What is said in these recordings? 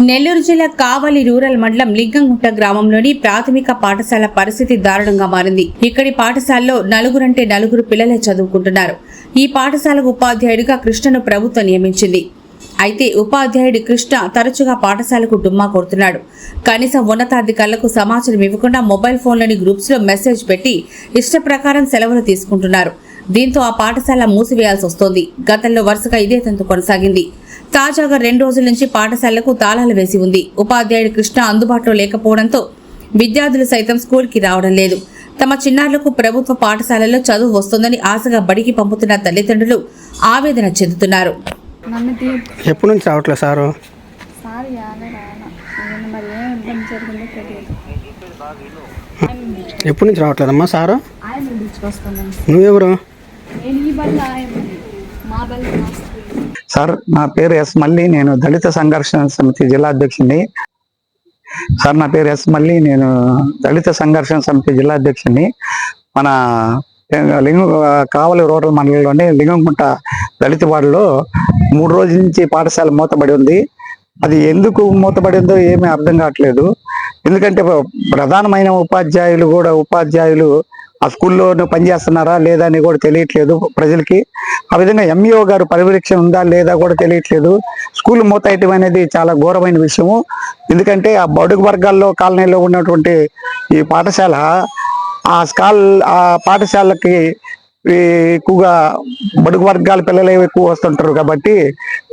నెల్లూరు జిల్లా కావలి రూరల్ మండలం లింగంగుంట గ్రామంలోని ప్రాథమిక పాఠశాల పరిస్థితి దారుణంగా మారింది. ఇక్కడి పాఠశాలలో నలుగురంటే నలుగురు పిల్లలే చదువుకుంటున్నారు. ఈ పాఠశాలకు ఉపాధ్యాయుడిగా కృష్ణను ప్రభుత్వం నియమించింది. అయితే ఉపాధ్యాయుడు కృష్ణ తరచుగా పాఠశాలకు డుమ్మా కొడుతున్నాడు. కనీసం ఉన్నతాధికారులకు సమాచారం ఇవ్వకుండా మొబైల్ ఫోన్లోని గ్రూప్స్లో మెసేజ్ పెట్టి ఇష్ట ప్రకారం సెలవులు తీసుకుంటున్నారు. దీంతో ఆ పాఠశాల మూసివేయాల్సి వస్తోంది. గతంలో వరుసగా ఇదే తంతు కొనసాగింది. తాజాగా రెండు రోజుల నుంచి పాఠశాలకు తాళాలు వేసి ఉంది. ఉపాధ్యాయుడు కృష్ణ అందుబాటులో లేకపోవడంతో విద్యార్థులు సైతం స్కూల్కి రావడం లేదు. తమ చిన్నారులకు ప్రభుత్వ పాఠశాలలో చదువు వస్తుందని ఆశగా బడికి పంపుతున్న తల్లిదండ్రులు ఆవేదన చెందుతున్నారు. ఎప్పటి నుంచి రావట్లేదు సారు? సార్ యానే రానా నేను మరి ఏం ఇబ్బంది జరిగిందో తెలియదు. ఎప్పటి నుంచి రావట్లేదమ్మా సారు? నువ్వెవరు? సార్ నా పేరు ఎస్ మల్లి నేను దళిత సంఘర్షణ సమితి జిల్లా అధ్యక్షుడిని. సార్ నా పేరు ఎస్ మల్లి నేను దళిత సంఘర్షణ సమితి జిల్లా అధ్యక్షుడిని. మన లింగ కావలి రూరల్ మండలంలోని లింగంకుంట దళిత వాడలో మూడు రోజుల నుంచి పాఠశాల మూతబడి ఉంది. అది ఎందుకు మూతబడిందో ఏమీ అర్థం కావట్లేదు. ఎందుకంటే ప్రధానమైన ఉపాధ్యాయులు కూడా ఉపాధ్యాయులు ఆ స్కూల్లో పనిచేస్తున్నారా లేదా అని కూడా తెలియట్లేదు ప్రజలకి. ఆ విధంగా ఎంఈఓ గారు పర్యవేక్షణ ఉందా లేదా కూడా తెలియట్లేదు. స్కూల్ మూతయటం అనేది చాలా ఘోరమైన విషయము. ఎందుకంటే ఆ బడుగు వర్గాల్లో కాలనీలో ఉన్నటువంటి ఈ పాఠశాల ఆ స్కాల్ ఆ పాఠశాలకి ఈ ఎక్కువగా బడుగు వర్గాల పిల్లలే ఎక్కువ వస్తుంటారు కాబట్టి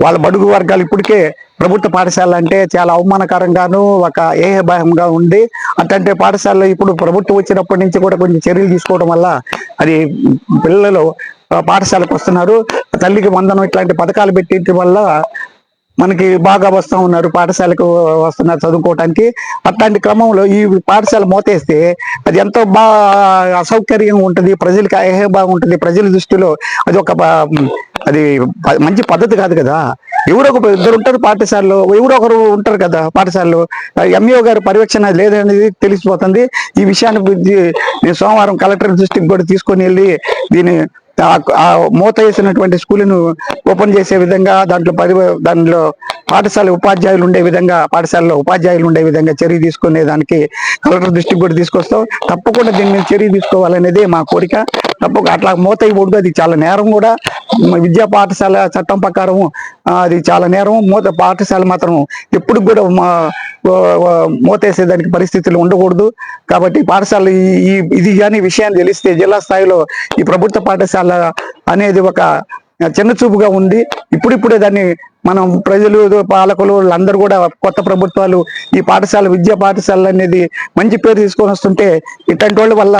వాళ్ళ బడుగు వర్గాలు ఇప్పటికే ప్రభుత్వ పాఠశాల అంటే చాలా అవమానకరంగాను ఒక ఏహభాయంగా ఉంది అట్లాంటి పాఠశాలలో ఇప్పుడు ప్రభుత్వం వచ్చినప్పటి నుంచి కూడా కొంచెం చర్యలు తీసుకోవడం వల్ల అది పిల్లలు పాఠశాలకు వస్తున్నారు. తల్లికి వందనం ఇట్లాంటి పథకాలు పెట్టడం వల్ల మనకి బాగా వస్తూ ఉన్నారు పాఠశాలకు వస్తున్నారు చదువుకోవటానికి. అట్లాంటి క్రమంలో ఈ పాఠశాల మోతేస్తే అది ఎంతో బాగా అసౌకర్యంగా ఉంటుంది ప్రజలకి అహే ఉంటుంది ప్రజల దృష్టిలో అది ఒక అది మంచి పద్ధతి కాదు కదా. ఎవరో ఒక ఇద్దరు ఉంటారు పాఠశాలలో ఎవరో ఒకరు ఉంటారు కదా పాఠశాలలో. ఎంఈఓ గారి పర్యవేక్షణ లేదనేది తెలిసిపోతుంది. ఈ విషయాన్ని నేను సోమవారం కలెక్టర్ దృష్టికి కూడా తీసుకొని వెళ్ళి దీని ఆ- మూత వేసినటువంటి స్కూల్ను ఓపెన్ చేసే విధంగా దాంట్లో పరి దాంట్లో పాఠశాల ఉపాధ్యాయులు ఉండే విధంగా పాఠశాలలో ఉపాధ్యాయులు ఉండే విధంగా చర్య తీసుకునే దానికి కలెక్టర్ దృష్టికి కూడా తీసుకొస్తాం. తప్పకుండా దీని మీద చర్య తీసుకోవాలనేది మా కోరిక. తప్పక అట్లా మూత ఇవ్వకూడదు అది చాలా నేరం కూడా. విద్యా పాఠశాల చట్టం ప్రకారం అది చాలా నేరం. మూత పాఠశాల మాత్రం ఎప్పుడు కూడా మా మూతేసేదానికి పరిస్థితులు ఉండకూడదు. కాబట్టి పాఠశాల ఈ- ఈ ఇది కానీ విషయాన్ని తెలిస్తే జిల్లా స్థాయిలో ఈ ప్రభుత్వ పాఠశాల అనేది ఒక చిన్న చూపుగా ఉంది ఇప్పుడిప్పుడే దాన్ని మనం ప్రజలు పాలకులు అందరూ కూడా కొత్త ప్రభుత్వాలు ఈ పాఠశాల విద్యా పాఠశాల అనేది మంచి పేరు తీసుకొని వస్తుంటే ఇట్లాంటి వాళ్ళ వల్ల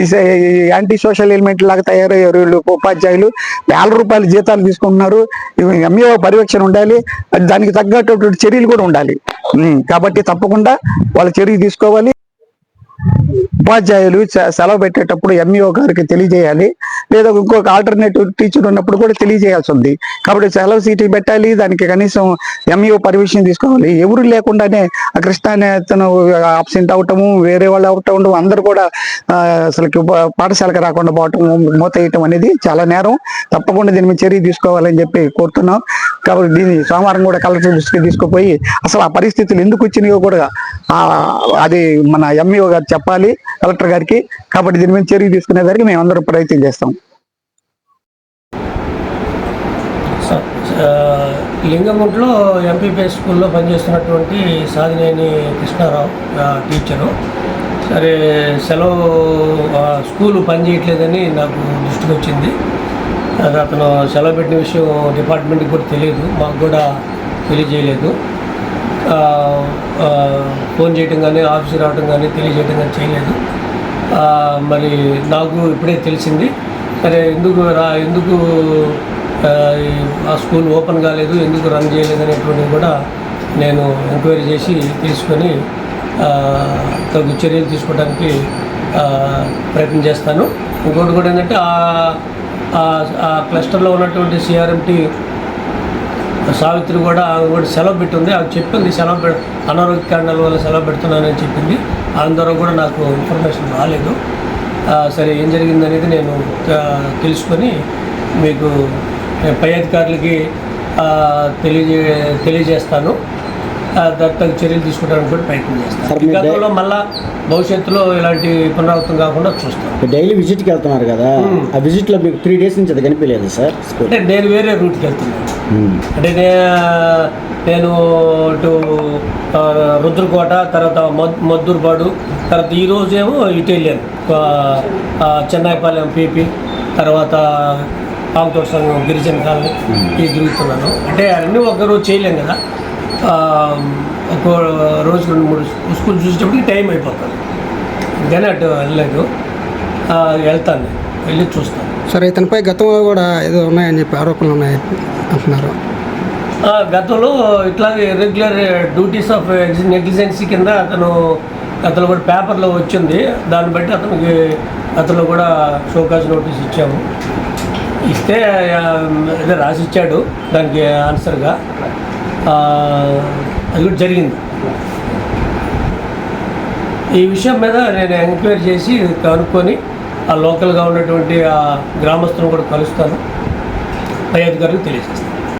ఈ స- ఈ యాంటీ సోషల్ ఎలిమెంట్ లాగా తయారయ్యారు వీళ్ళు ఉపాధ్యాయులు. వేల రూపాయల జీతాలు తీసుకుంటున్నారు. ఎంఏ పర్యవేక్షణ ఉండాలి. అది దానికి తగ్గటువంటి చర్యలు కూడా ఉండాలి. కాబట్టి తప్పకుండా వాళ్ళ చర్య తీసుకోవాలి. ఉపాధ్యాయులు సె- సెలవు పెట్టేటప్పుడు ఎంఈఓ గారికి తెలియజేయాలి. లేదా ఇంకొక ఆల్టర్నేటివ్ టీచర్ ఉన్నప్పుడు కూడా తెలియజేయాల్సి ఉంది. కాబట్టి సెలవు సీట్లు పెట్టాలి. దానికి కనీసం ఎంఈఓ పర్మిషన్ తీసుకోవాలి. ఎవరు లేకుండానే ఆ అతను ఆబ్సెంట్ అవటము వేరే వాళ్ళు అవటం అందరూ కూడా అసలు పాఠశాలకు రాకుండా పోవటం మూత వేయటం అనేది చాలా నేరం. తప్పకుండా దీని మీద చర్య తీసుకోవాలని చెప్పి కోరుతున్నాం. కాబట్టి దీన్ని సోమవారం కూడా కలెక్టర్ దృష్టికి తీసుకుపోయి అసలు ఆ పరిస్థితులు ఎందుకు వచ్చినాయో కూడా అది మన ఎంఈఓ గారు చెప్పాలి కలెక్టర్ గారికి. కాబట్టి దీని మీద చర్య తీసుకునేదానికి మేము అందరూ ప్రయత్నం చేస్తాం. స- లింగముంట్లో ఎంపీపీ స్కూల్లో పనిచేస్తున్నటువంటి సాధినేని కృష్ణారావు టీచరు. సరే సెలవు స్కూలు పనిచేయట్లేదని నాకు దృష్టికి వచ్చింది. అది అతను సెలవు పెట్టిన విషయం డిపార్ట్మెంట్కి కూడా తెలియదు మాకు కూడా తెలియజేయలేదు. ఫోన్ చేయటం కానీ ఆఫీస్ రావటం కానీ తెలియజేయటం కానీ చేయలేదు. మరి నాకు ఇప్పుడే తెలిసింది. సరే ఎందుకు రా ఎందుకు ఆ, స్కూల్ ఓపెన్ కాలేదు ఎందుకు రన్ చేయలేదు అనేటువంటిది కూడా నేను ఎంక్వైరీ చేసి తీసుకొని తగు చర్యలు తీసుకోవడానికి ప్రయత్నం చేస్తాను. ఇంకోటి కూడా ఏంటంటే ఆ- ఆ- ఆ క్లస్టర్లో ఉన్నటువంటి సిఆర్ఎంటీ సావిత్రి కూడా ఆమె కూడా సెలవు పెట్టుంది. ఆమె చెప్పింది సెలవు పె అనారోగ్య కారణాల వల్ల సెలవు పెడుతున్నానని చెప్పింది. అందరూ కూడా నాకు ఇన్ఫర్మేషన్ రాలేదు. సరే ఏం జరిగిందనేది నేను తెలుసుకొని మీకు పై అధికారులకి తెలియజే తెలియజేస్తాను. తగ్గ చర్యలు తీసుకోవడానికి కూడా ప్రయత్నం చేస్తాం సార్, ఈ మీ గతంలో మళ్ళా భవిష్యత్తులో ఇలాంటి పునరావృతం కాకుండా చూస్తాం. డైలీ విజిట్కి వెళ్తున్నారు కదా. ఆ విజిట్లో మీకు త్రీ డేస్ నుంచి అది కనిపించలేదు సార్ అంటే నేను వేరే రూట్కి వెళ్తున్నాను. అంటే నేను ఇటు రుద్రకోట తర్వాత మద్ మద్దూరుపాడు తర్వాత ఈ రోజేమో ఇటు వెళ్ళాను ఆ, ఆ, చెన్నైపాలెం పీపీ తర్వాత ఆకుతోట సంఘం గిరిజన కాలనీ ఇది తిరుగుతున్నాను. అంటే అన్నీ ఒక రోజు చేయలేం కదా. ఒక రోజు రెండు మూడు స్కూల్ చూసేటప్పటికి టైం అయిపోతుంది. అందుకని అటు వెళ్ళలేదు. వెళ్తాను. నేను వెళ్ళి చూస్తాను. సార్ ఇతనిపై గతంలో కూడా ఏదో ఉన్నాయని చెప్పి ఆరోపణలు ఉన్నాయి అంటున్నారు. గతంలో ఇట్లాగే రెగ్యులర్ డ్యూటీస్ ఆఫ్ నెగ్లిజెన్సీ కింద అతను అతను కూడా పేపర్లో వచ్చింది. దాన్ని బట్టి అతనికి అతను కూడా షోకాజ్ నోటీస్ ఇచ్చాము. ఇస్తే ఆ, ఏదో రాసి ఇచ్చాడు దానికి ఆన్సర్గా అది కూడా జరిగింది. ఈ విషయం మీద నేను ఎంక్వైరీ చేసి కనుక్కొని ఆ లోకల్గా ఉన్నటువంటి ఆ గ్రామస్తులను కూడా కలుస్తాను. పై అధికారులకు తెలియజేస్తాను.